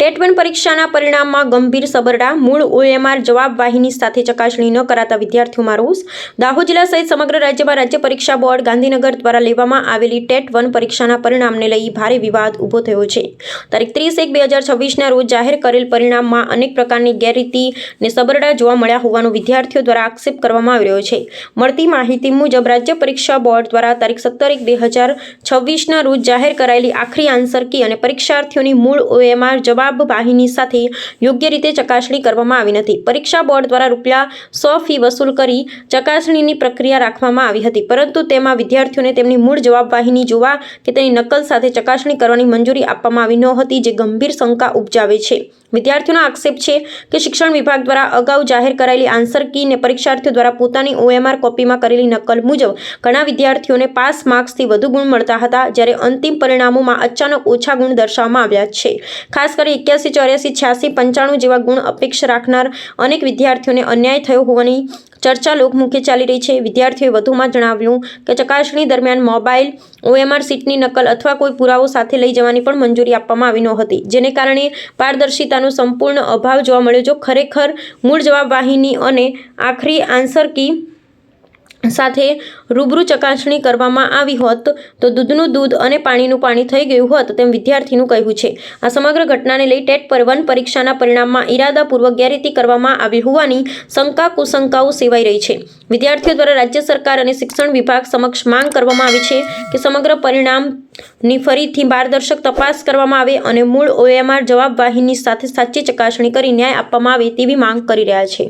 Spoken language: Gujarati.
ટેટ વન પરીક્ષાના પરિણામમાં ગંભીર સબરડા, મૂળ ઓએમઆર જવાબવાહીની સાથે ચકાસણી ન કરાતા વિદ્યાર્થીઓમાં રોષ. દાહોદ જિલ્લા સહિત સમગ્ર રાજ્યમાં રાજ્ય પરીક્ષા બોર્ડ ગાંધીનગર દ્વારા લેવામાં આવેલી ટેટ વન પરીક્ષાના પરિણામને લઈ ભારે વિવાદ ઊભો થયો છે. તારીખ ત્રીસ એક બે હજાર છવ્વીસના રોજ જાહેર કરેલ પરિણામમાં અનેક પ્રકારની ગેરરીતિ ને સબરડા જોવા મળ્યા હોવાનો વિદ્યાર્થીઓ દ્વારા આક્ષેપ કરવામાં આવી રહ્યો છે. મળતી માહિતી મુજબ, રાજ્ય પરીક્ષા બોર્ડ દ્વારા તારીખ સત્તર એક બે હજાર છવ્વીસના રોજ જાહેર કરાયેલી આખરી આન્સર કી અને પરીક્ષાર્થીઓની મૂળ ઓએમઆર જવાબવાહીની સાથે યોગ્ય રીતે ચકાસણી કરવામાં આવી નથી. પરીક્ષા બોર્ડ દ્વારા રૂપિયા સો ફી વસૂલ કરી ચકાસણીની પ્રક્રિયા રાખવામાં આવી હતી. પરંતુ તેમાં વિદ્યાર્થીઓને તેમની મૂળ જવાબવાહીની જોવા કે તેની નકલ સાથે ચકાસણી કરવાની મંજૂરી આપવામાં આવી ન હતી, જે ગંભીર શંકા ઉપજાવે છે. વિદ્યાર્થીઓનો આક્ષેપ છે કે શિક્ષણ વિભાગ દ્વારા અગાઉ જાહેર કરાયેલી આન્સર કી ને પરીક્ષાર્થીઓ દ્વારા પોતાની ઓએમઆર કોપીમાં કરેલી નકલ મુજબ ઘણા વિદ્યાર્થીઓને પાસ માર્ક્સથી વધુ ગુણ મળતા હતા, જ્યારે અંતિમ પરિણામોમાં અચાનક ઓછા ગુણ દર્શાવવામાં આવ્યા છે. ખાસ કરી એક્યાસી, ચોર્યાસી, છ્યાસી, પંચાણું જેવા ગુણ અપેક્ષા રાખનાર અનેક વિદ્યાર્થીઓને અન્યાય થયો હોવાની ચર્ચા લોકમુખે ચાલી રહી છે. વિદ્યાર્થીઓએ વધુમાં જણાવ્યું કે ચકાસણી દરમિયાન મોબાઈલ, ઓએમઆર સીટની નકલ અથવા કોઈ પુરાવો સાથે લઈ જવાની પણ મંજૂરી આપવામાં આવી નહોતી, જેને કારણે પારદર્શિતાનો સંપૂર્ણ અભાવ જોવા મળ્યો, જો ખરેખર મૂળ જવાબવાહીની અને આખરી આન્સર કી સાથે રૂબરૂ ચકાસણી કરવામાં આવી હોત તો દૂધનું દૂધ અને પાણીનું પાણી થઈ ગયું હોત તેમ વિદ્યાર્થીનું કહેવું છે. આ સમગ્ર ઘટનાને લઈ ટેટ પર વન પરીક્ષાના પરિણામમાં ઇરાદાપૂર્વક ગેરરીતિ કરવામાં આવી હોવાની શંકા કુશંકાઓ સેવાઈ રહી છે. વિદ્યાર્થીઓ દ્વારા રાજ્ય સરકાર અને શિક્ષણ વિભાગ સમક્ષ માંગ કરવામાં આવી છે કે સમગ્ર પરિણામની ફરીથી પારદર્શક તપાસ કરવામાં આવે અને મૂળ ઓએમઆર જવાબવાહીની સાથે સાચી ચકાસણી કરી ન્યાય આપવામાં આવે તેવી માંગ કરી રહ્યા છે.